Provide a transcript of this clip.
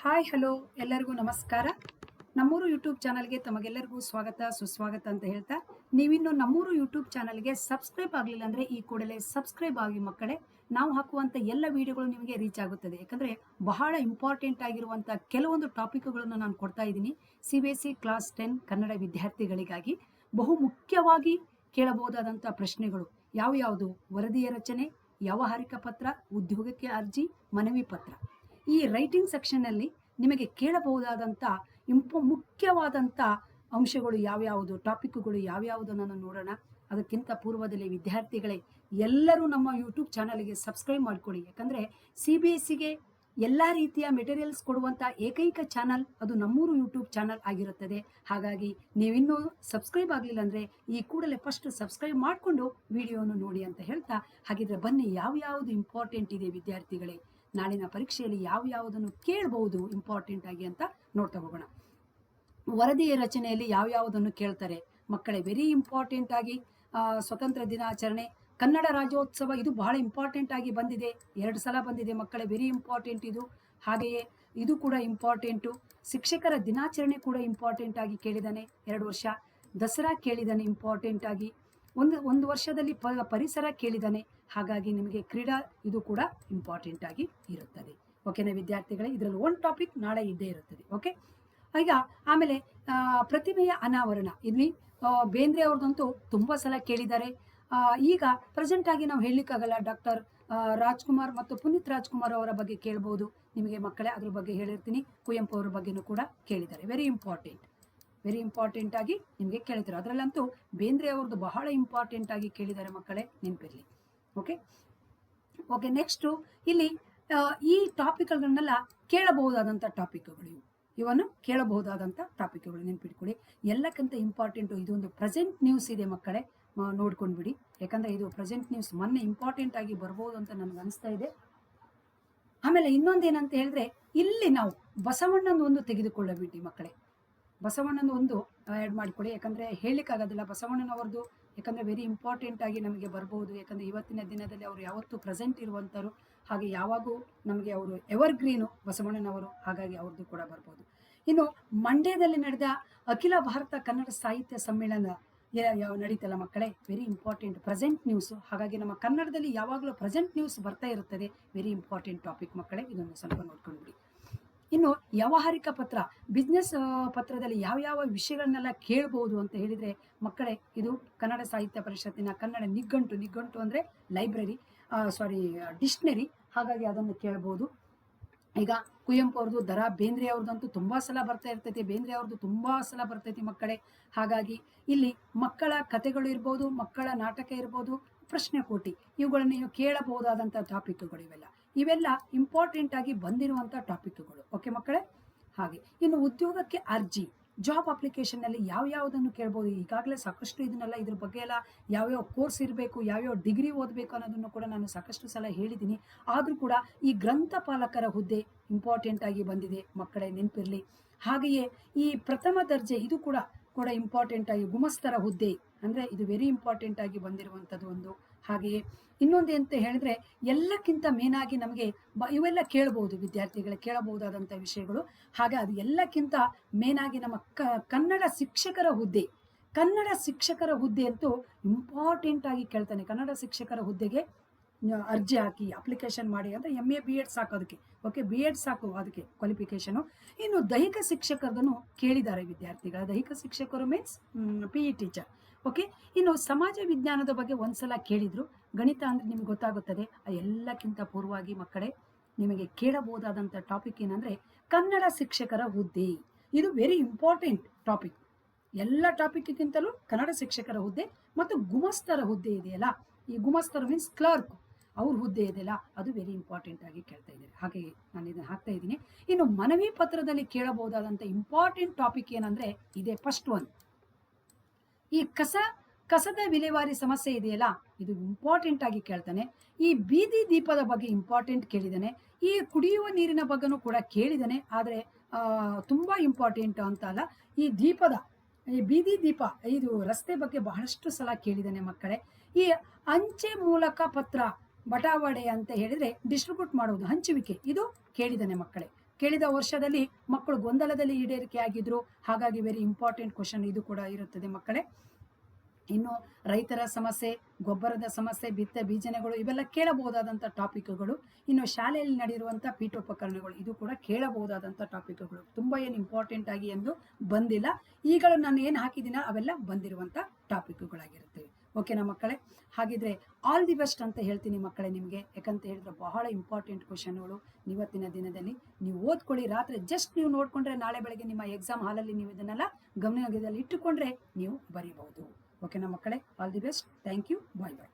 Hi hello ಎಲ್ಲರಿಗೂ ನಮಸ್ಕಾರ. ನಮ್ಮೂರು ಯೂಟ್ಯೂಬ್ ಚಾನಲ್ಗೆ ತಮಗೆಲ್ಲರಿಗೂ ಸ್ವಾಗತ, ಸುಸ್ವಾಗತ ಅಂತ ಹೇಳ್ತಾ, ನೀವಿನ್ನು ನಮ್ಮೂರು ಯೂಟ್ಯೂಬ್ ಚಾನಲ್ಗೆ ಸಬ್ಸ್ಕ್ರೈಬ್ ಆಗಲಿಲ್ಲ ಅಂದರೆ ಈ ಕೂಡಲೇ ಸಬ್ಸ್ಕ್ರೈಬ್ ಆಗಿ ಮಕ್ಕಳೇ, ನಾವು ಹಾಕುವಂಥ ಎಲ್ಲ ವಿಡಿಯೋಗಳು ನಿಮಗೆ ರೀಚ್ ಆಗುತ್ತದೆ. ಯಾಕಂದರೆ ಬಹಳ ಇಂಪಾರ್ಟೆಂಟ್ ಆಗಿರುವಂಥ ಕೆಲವೊಂದು ಟಾಪಿಕ್ಗಳನ್ನು ನಾನು ಕೊಡ್ತಾ ಇದ್ದೀನಿ. C B S C class ten Kannada ವಿದ್ಯಾರ್ಥಿಗಳಿಗಾಗಿ ಬಹು ಮುಖ್ಯವಾಗಿ ಕೇಳಬಹುದಾದಂಥ ಪ್ರಶ್ನೆಗಳು ಯಾವ್ಯಾವುದು? ವರದಿಯ ರಚನೆ, ವ್ಯಾವಹಾರಿಕ ಪತ್ರ, ಉದ್ಯೋಗಕ್ಕೆ ಅರ್ಜಿ, ಮನವಿ ಪತ್ರ. ಈ ರೈಟಿಂಗ್ ಸೆಕ್ಷನ್ನಲ್ಲಿ ನಿಮಗೆ ಕೇಳಬಹುದಾದಂಥ ಇಂಪ ಮುಖ್ಯವಾದಂಥ ಅಂಶಗಳು ಯಾವ್ಯಾವುದು ಟಾಪಿಕ್ಗಳು ಯಾವ್ಯಾವುದನ್ನು ನೋಡೋಣ. ಅದಕ್ಕಿಂತ ಪೂರ್ವದಲ್ಲಿ ವಿದ್ಯಾರ್ಥಿಗಳೇ, ಎಲ್ಲರೂ ನಮ್ಮ ಯೂಟ್ಯೂಬ್ ಚಾನಲ್ಗೆ ಸಬ್ಸ್ಕ್ರೈಬ್ ಮಾಡಿಕೊಡಿ ಯಾಕಂದರೆ ಸಿ ಬಿ ಎಸ್ ಸಿಗೆ ಎಲ್ಲ ರೀತಿಯ ಮೆಟೀರಿಯಲ್ಸ್ ಕೊಡುವಂಥ ಏಕೈಕ ಚಾನಲ್ ಅದು ನಮ್ಮೂರು ಯೂಟ್ಯೂಬ್ ಚಾನಲ್ ಆಗಿರುತ್ತದೆ. ಹಾಗಾಗಿ ನೀವಿನ್ನೂ ಸಬ್ಸ್ಕ್ರೈಬ್ ಆಗಲಿಲ್ಲ ಅಂದರೆ ಈ ಕೂಡಲೇ ಫಸ್ಟ್ ಸಬ್ಸ್ಕ್ರೈಬ್ ಮಾಡಿಕೊಂಡು ವಿಡಿಯೋವನ್ನು ನೋಡಿ ಅಂತ ಹೇಳ್ತಾ, ಹಾಗಿದ್ರೆ ಬನ್ನಿ ಯಾವ್ಯಾವುದು ಇಂಪಾರ್ಟೆಂಟ್ ಇದೆ ವಿದ್ಯಾರ್ಥಿಗಳೇ. ನಾಳಿನ ಪರೀಕ್ಷೆಯಲ್ಲಿ ಯಾವ ಯಾವುದನ್ನು ಕೇಳಬಹುದು ಇಂಪಾರ್ಟೆಂಟ್ ಆಗಿ ಅಂತ ನೋಡ್ತಾ ಹೋಗೋಣ. ವರದಿಯ ರಚನೆಯಲ್ಲಿ ಯಾವ್ಯಾವುದನ್ನು ಕೇಳ್ತಾರೆ? ಮಕ್ಕಳೇ ವೆರಿ ಇಂಪಾರ್ಟೆಂಟ್ ಆಗಿ ಸ್ವತಂತ್ರ ದಿನಾಚರಣೆ, ಕನ್ನಡ ರಾಜ್ಯೋತ್ಸವ, ಇದು ಬಹಳ ಇಂಪಾರ್ಟೆಂಟ್ ಆಗಿ ಬಂದಿದೆ. ಎರಡು ಸಲ ಬಂದಿದೆ ಮಕ್ಕಳೇ ವೆರಿ ಇಂಪಾರ್ಟೆಂಟ್ ಇದು. ಹಾಗೆಯೇ ಇದು ಕೂಡ ಇಂಪಾರ್ಟೆಂಟು ಶಿಕ್ಷಕರ ದಿನಾಚರಣೆ ಕೂಡ ಇಂಪಾರ್ಟೆಂಟ್ ಆಗಿ ಕೇಳಿದಾನೆ ಎರಡು ವರ್ಷ. ದಸರಾ ಕೇಳಿದಾನೆ ಇಂಪಾರ್ಟೆಂಟ್ ಆಗಿ. ಒಂದು ಒಂದು ವರ್ಷದಲ್ಲಿ ಪ, ಪರಿಸರ ಕೇಳಿದಾನೆ. ಹಾಗಾಗಿ ನಿಮಗೆ ಕ್ರೀಡಾ ಇದು ಕೂಡ ಇಂಪಾರ್ಟೆಂಟ್ ಆಗಿ ಇರುತ್ತದೆ. ಓಕೆನಾ ವಿದ್ಯಾರ್ಥಿಗಳೇ, ಇದರಲ್ಲಿ ಒಂದು ಟಾಪಿಕ್ ನಾಳೆ ಇದ್ದೇ ಇರುತ್ತದೆ. ಓಕೆ ಈಗ ಆಮೇಲೆ ಪ್ರತಿಮೆಯ ಅನಾವರಣ. ಇಲ್ಲಿ ಬೇಂದ್ರೆ ಅವ್ರದ್ದಂತೂ ತುಂಬ ಸಲ ಕೇಳಿದ್ದಾರೆ. ಈಗ ಪ್ರೆಸೆಂಟ್ ಆಗಿ ನಾವು ಹೇಳಲಿಕ್ಕಾಗಲ್ಲ ಡಾಕ್ಟರ್ ರಾಜ್ಕುಮಾರ್ ಮತ್ತು ಪುನೀತ್ ರಾಜ್ಕುಮಾರ್ ಅವರ ಬಗ್ಗೆ ಕೇಳ್ಬೋದು. ನಿಮಗೆ ಮಕ್ಕಳೇ ಅದ್ರ ಬಗ್ಗೆ ಹೇಳಿರ್ತೀನಿ. ಕುವೆಂಪು ಅವರ ಬಗ್ಗೆನೂ ಕೂಡ ಕೇಳಿದ್ದಾರೆ. ವೆರಿ ಇಂಪಾರ್ಟೆಂಟ್ ವೆರಿ ಇಂಪಾರ್ಟೆಂಟ್ ಆಗಿ ನಿಮಗೆ ಕೇಳ್ತಾರೆ. ಅದರಲ್ಲಂತೂ ಬೇಂದ್ರೆ ಅವ್ರದ್ದು ಬಹಳ ಇಂಪಾರ್ಟೆಂಟ್ ಆಗಿ ಕೇಳಿದ್ದಾರೆ ಮಕ್ಕಳೇ, ನೆನಪಿರಲಿ. ಓಕೆ ಓಕೆ ನೆಕ್ಸ್ಟು ಇಲ್ಲಿ ಈ ಟಾಪಿಕ್ಗಳನ್ನೆಲ್ಲ ಕೇಳಬಹುದಾದಂಥ ಟಾಪಿಕ್ಗಳು ಇವು. ಇವನ್ನು ಕೇಳಬಹುದಾದಂಥ ಟಾಪಿಕ್ಗಳು ನೆನ್ಪಿಟ್ಕೊಳ್ಳಿ. ಎಲ್ಲಕ್ಕಿಂತ ಇಂಪಾರ್ಟೆಂಟು ಇದೊಂದು ಪ್ರೆಸೆಂಟ್ ನ್ಯೂಸ್ ಇದೆ ಮಕ್ಕಳೇ ನೋಡ್ಕೊಂಡ್ಬಿಡಿ. ಯಾಕಂದರೆ ಇದು ಪ್ರೆಸೆಂಟ್ ನ್ಯೂಸ್ ಮೊನ್ನೆ ಇಂಪಾರ್ಟೆಂಟ್ ಆಗಿ ಬರ್ಬೋದು ಅಂತ ನನಗೆ ಅನಿಸ್ತಾ ಇದೆ. ಆಮೇಲೆ ಇನ್ನೊಂದೇನಂತ ಹೇಳಿದ್ರೆ, ಇಲ್ಲಿ ನಾವು ಬಸವಣ್ಣನ ಒಂದು ತೆಗೆದುಕೊಳ್ಳಬಿಡಿ ಮಕ್ಕಳೇ. ಬಸವಣ್ಣನ ಒಂದು ಆ್ಯಡ್ ಮಾಡಿಕೊಡಿ. ಯಾಕಂದರೆ ಹೇಳಲಿಕ್ಕಾಗೋದಿಲ್ಲ, ಬಸವಣ್ಣನವ್ರದ್ದು ಯಾಕಂದರೆ ವೆರಿ ಇಂಪಾರ್ಟೆಂಟ್ ಆಗಿ ನಮಗೆ ಬರ್ಬೋದು. ಯಾಕಂದರೆ ಇವತ್ತಿನ ದಿನದಲ್ಲಿ ಅವರು ಯಾವತ್ತೂ ಪ್ರೆಸೆಂಟ್ ಇರುವಂಥವ್ರು ಹಾಗೆ ಯಾವಾಗೂ ನಮಗೆ ಅವರು ಎವರ್ಗ್ರೀನು ಬಸವಣ್ಣನವರು, ಹಾಗಾಗಿ ಅವ್ರದ್ದು ಕೂಡ ಬರ್ಬೋದು. ಇನ್ನು ಮಂಡ್ಯದಲ್ಲಿ ನಡೆದ ಅಖಿಲ ಭಾರತ ಕನ್ನಡ ಸಾಹಿತ್ಯ ಸಮ್ಮೇಳನ ಯಾವ ನಡೀತಲ್ಲ ಮಕ್ಕಳೇ? ವೆರಿ ಇಂಪಾರ್ಟೆಂಟ್ ಪ್ರೆಸೆಂಟ್ ನ್ಯೂಸು ಹಾಗಾಗಿ ನಮ್ಮ ಕನ್ನಡದಲ್ಲಿ ಯಾವಾಗಲೂ ಪ್ರೆಸೆಂಟ್ ನ್ಯೂಸ್ ಬರ್ತಾ ಇರುತ್ತದೆ. ವೆರಿ ಇಂಪಾರ್ಟೆಂಟ್ ಟಾಪಿಕ್ ಮಕ್ಕಳೇ, ಇದನ್ನು ಸ್ವಲ್ಪ ನೋಡ್ಕೊಂಡ್ಬಿಡಿ. ಇನ್ನು ವ್ಯಾವಹಾರಿಕ ಪತ್ರ ಬಿಸ್ನೆಸ್ ಪತ್ರದಲ್ಲಿ ಯಾವ ಯಾವ ವಿಷಯಗಳನ್ನೆಲ್ಲ ಕೇಳಬಹುದು ಅಂತ ಹೇಳಿದರೆ ಮಕ್ಕಳೇ, ಇದು ಕನ್ನಡ ಸಾಹಿತ್ಯ ಪರಿಷತ್ತಿನ ಕನ್ನಡ ನಿಘಂಟು ನಿಘಂಟು ಅಂದರೆ ಲೈಬ್ರರಿ ಸಾರಿ ಡಿಕ್ಷನರಿ ಹಾಗಾಗಿ ಅದನ್ನು ಕೇಳ್ಬೋದು. ಈಗ ಕುವೆಂಪು ಅವ್ರದ್ದು ದರ ಬೇಂದ್ರೆ ಅವ್ರದ್ದಂತೂ ತುಂಬ ಸಲ ಬರ್ತಾ ಇರ್ತೈತಿ, ಬೇಂದ್ರೆ ಅವ್ರದ್ದು ತುಂಬ ಸಲ ಬರ್ತೈತಿ ಮಕ್ಕಳೇ. ಹಾಗಾಗಿ ಇಲ್ಲಿ ಮಕ್ಕಳ ಕಥೆಗಳು ಇರ್ಬೋದು, ಮಕ್ಕಳ ನಾಟಕ ಇರ್ಬೋದು, ಪ್ರಶ್ನೆ ಕೋಟಿ, ಇವುಗಳನ್ನು ನೀವು ಕೇಳಬಹುದಾದಂಥ ಟಾಪಿಕ್ಗಳು ಇವೆಲ್ಲ. ಇವೆಲ್ಲ ಇಂಪಾರ್ಟೆಂಟ್ ಆಗಿ ಬಂದಿರುವಂಥ ಟಾಪಿಕ್ಗಳು ಓಕೆ ಮಕ್ಕಳೇ? ಹಾಗೆ. ಇನ್ನು ಉದ್ಯೋಗಕ್ಕೆ ಅರ್ಜಿ. ಜಾಬ್ ಅಪ್ಲಿಕೇಶನ್ನಲ್ಲಿ ಯಾವ ಯಾವುದನ್ನು ಕೇಳ್ಬೋದು? ಈಗಾಗಲೇ ಸಾಕಷ್ಟು ಇದನ್ನೆಲ್ಲ ಇದ್ರ ಬಗ್ಗೆ ಎಲ್ಲ ಯಾವ್ಯಾವ ಕೋರ್ಸ್ ಇರಬೇಕು, ಯಾವ್ಯಾವ ಡಿಗ್ರಿ ಓದಬೇಕು ಅನ್ನೋದನ್ನು ಕೂಡ ನಾನು ಸಾಕಷ್ಟು ಸಲ ಹೇಳಿದ್ದೀನಿ. ಆದರೂ ಕೂಡ ಈ ಗ್ರಂಥಪಾಲಕರ ಹುದ್ದೆ ಇಂಪಾರ್ಟೆಂಟ್ ಆಗಿ ಬಂದಿದೆ. ಮಕ್ಕಳೇ, ನೆನಪಿರಲಿ. ಹಾಗೆಯೇ ಈ ಪ್ರಥಮ ದರ್ಜೆ ಇದು ಕೂಡ ಕೂಡ ಇಂಪಾರ್ಟೆಂಟ್ ಆಗಿ ಗುಮಸ್ತರ ಹುದ್ದೆ. ಅಂದರೆ ಇದು ವೆರಿ ಇಂಪಾರ್ಟೆಂಟ್ ಆಗಿ ಬಂದಿರುವಂಥದ್ದು ಒಂದು ಹಾಗೆಯೇ ಇನ್ನೊಂದು ಅಂತ ಹೇಳಿದ್ರೆ ಎಲ್ಲಕ್ಕಿಂತ ಮೇನಾಗಿ ನಮಗೆ ಇವೆಲ್ಲ ಕೇಳಬಹುದು ವಿದ್ಯಾರ್ಥಿಗಳು ಕೇಳಬಹುದಾದಂಥ ವಿಷಯಗಳು. ಹಾಗೆ ಅದು ಎಲ್ಲಕ್ಕಿಂತ ಮೇನಾಗಿ ನಮ್ಮ ಕನ್ನಡ ಶಿಕ್ಷಕರ ಹುದ್ದೆ, ಕನ್ನಡ ಶಿಕ್ಷಕರ ಹುದ್ದೆ ಅಂತೂ ಇಂಪಾರ್ಟೆಂಟ್ ಆಗಿ ಕೇಳ್ತಾನೆ. ಕನ್ನಡ ಶಿಕ್ಷಕರ ಹುದ್ದೆಗೆ ಅರ್ಜಿ ಹಾಕಿ ಅಪ್ಲಿಕೇಶನ್ ಮಾಡಿ ಅಂದರೆ ಎಂ ಎ ಬಿ ಎಡ್ ಸಾಕು ಅದಕ್ಕೆ. ಓಕೆ ಬಿ ಎಡ್ ಸಾಕು ಅದಕ್ಕೆ ಕ್ವಾಲಿಫಿಕೇಶನು ಇನ್ನು ದೈಹಿಕ ಶಿಕ್ಷಕರದನ್ನು ಕೇಳಿದ್ದಾರೆ ವಿದ್ಯಾರ್ಥಿಗಳ. ದೈಹಿಕ ಶಿಕ್ಷಕರು means P E teacher okay ಇನ್ನು ಸಮಾಜ ವಿಜ್ಞಾನದ ಬಗ್ಗೆ ಒಂದ್ಸಲ ಕೇಳಿದ್ರು. ಗಣಿತ ಅಂದರೆ ನಿಮ್ಗೆ ಗೊತ್ತಾಗುತ್ತದೆ. ಎಲ್ಲಕ್ಕಿಂತ ಪೂರ್ವವಾಗಿ ಮಕ್ಕಳೇ ನಿಮಗೆ ಕೇಳಬಹುದಾದಂಥ ಟಾಪಿಕ್ ಏನಂದರೆ ಕನ್ನಡ ಶಿಕ್ಷಕರ ಹುದ್ದೆ. ಇದು ವೆರಿ ಇಂಪಾರ್ಟೆಂಟ್ ಟಾಪಿಕ್ ಎಲ್ಲ ಟಾಪಿಕ್ಗಿಂತಲೂ ಕನ್ನಡ ಶಿಕ್ಷಕರ ಹುದ್ದೆ ಮತ್ತು ಗುಮಸ್ತರ ಹುದ್ದೆ ಇದೆಯಲ್ಲ? ಈ ಗುಮಸ್ತರು ಮೀನ್ಸ್ ಕ್ಲರ್ಕ್ ಅವ್ರ ಹುದ್ದೆ ಇದೆಯಲ್ಲ, ಅದು ವೆರಿ ಇಂಪಾರ್ಟೆಂಟ್ ಆಗಿ ಕೇಳ್ತಾ ಇದ್ದಾರೆ. ಹಾಗೆ ನಾನು ಇದನ್ನು ಹಾಕ್ತಾ ಇದ್ದೀನಿ. ಇನ್ನು ಮನವಿ ಪತ್ರದಲ್ಲಿ ಕೇಳಬಹುದಾದಂಥ ಇಂಪಾರ್ಟೆಂಟ್ ಟಾಪಿಕ್ ಏನಂದ್ರೆ ಇದೇ ಫಸ್ಟ್ ಒನ್ ಈ ಕಸ, ಕಸದ ವಿಲೇವಾರಿ ಸಮಸ್ಯೆ ಇದೆಯಲ್ಲ, ಇದು ಇಂಪಾರ್ಟೆಂಟ್ ಆಗಿ ಕೇಳ್ತಾನೆ. ಈ ಬೀದಿ ದೀಪದ ಬಗ್ಗೆ ಇಂಪಾರ್ಟೆಂಟ್ ಕೇಳಿದಾನೆ. ಈ ಕುಡಿಯುವ ನೀರಿನ ಬಗ್ಗೆನೂ ಕೂಡ ಕೇಳಿದಾನೆ. ಆದರೆ ತುಂಬ ಇಂಪಾರ್ಟೆಂಟ್ ಅಂತ ಅಲ್ಲ, ಈ ದೀಪದ, ಈ ಬೀದಿ ದೀಪ, ಇದು ರಸ್ತೆ ಬಗ್ಗೆ ಬಹಳಷ್ಟು ಸಲ ಕೇಳಿದಾನೆ ಮಕ್ಕಳೇ. ಈ ಅಂಚೆ ಮೂಲಕ ಪತ್ರ ಬಟಾವಣೆ ಅಂತ ಹೇಳಿದರೆ ಡಿಸ್ಟ್ರಿಬ್ಯೂಟ್ ಮಾಡುವುದು, ಹಂಚುವಿಕೆ. ಇದು ಕೇಳಿದನೆ ಮಕ್ಕಳೇ. ಕೇಳಿದ ವರ್ಷದಲ್ಲಿ ಮಕ್ಕಳು ಗೊಂದಲದಲ್ಲಿ ಈಡೇರಿಕೆ ಆಗಿದ್ರು. ಹಾಗಾಗಿ ವೆರಿ ಇಂಪಾರ್ಟೆಂಟ್ ಕ್ವಶನ್ ಇದು ಕೂಡ ಇರುತ್ತದೆ ಮಕ್ಕಳೇ. ಇನ್ನು ರೈತರ ಸಮಸ್ಯೆ, ಗೊಬ್ಬರದ ಸಮಸ್ಯೆ, ಬಿತ್ತ ಬೀಜನೆಗಳು ಇವೆಲ್ಲ ಕೇಳಬಹುದಾದಂಥ ಟಾಪಿಕ್ಗಳು ಇನ್ನು ಶಾಲೆಯಲ್ಲಿ ನಡೆಯುವಂಥ ಪೀಠೋಪಕರಣಗಳು ಇದು ಕೂಡ ಕೇಳಬಹುದಾದಂಥ ಟಾಪಿಕ್ಗಳು ತುಂಬ ಏನು ಇಂಪಾರ್ಟೆಂಟ್ ಆಗಿ ಎಂದು ಬಂದಿಲ್ಲ. ಈಗಲೂ ನಾನು ಏನು ಹಾಕಿದ್ದೀನ ಅವೆಲ್ಲ ಬಂದಿರುವಂಥ ಟಾಪಿಕ್ಗಳಾಗಿರುತ್ತವೆ ಓಕೆನಾ ಮಕ್ಕಳೇ? ಹಾಗಿದ್ರೆ ಆಲ್ ದಿ ಬೆಸ್ಟ್ ಅಂತ ಹೇಳ್ತೀನಿ ಮಕ್ಕಳೇ ನಿಮಗೆ. ಯಾಕಂತ ಹೇಳಿದ್ರೆ ಬಹಳ ಇಂಪಾರ್ಟೆಂಟ್ ಕ್ವಶನ್ಗಳು ಇವತ್ತಿನ ದಿನದಲ್ಲಿ. ನೀವು ಓದ್ಕೊಳ್ಳಿ, ರಾತ್ರಿ ಜಸ್ಟ್ ನೀವು ನೋಡಿಕೊಂಡ್ರೆ ನಾಳೆ ಬೆಳಗ್ಗೆ ನಿಮ್ಮ ಎಕ್ಸಾಮ್ ಹಾಲಲ್ಲಿ ನೀವು ಇದನ್ನೆಲ್ಲ ಗಮನದಲ್ಲಿ ಇಟ್ಟುಕೊಂಡ್ರೆ ನೀವು ಬರೀಬಹುದು. ಓಕೆನಾ ಮಕ್ಕಳೇ? All the best thank you bye bye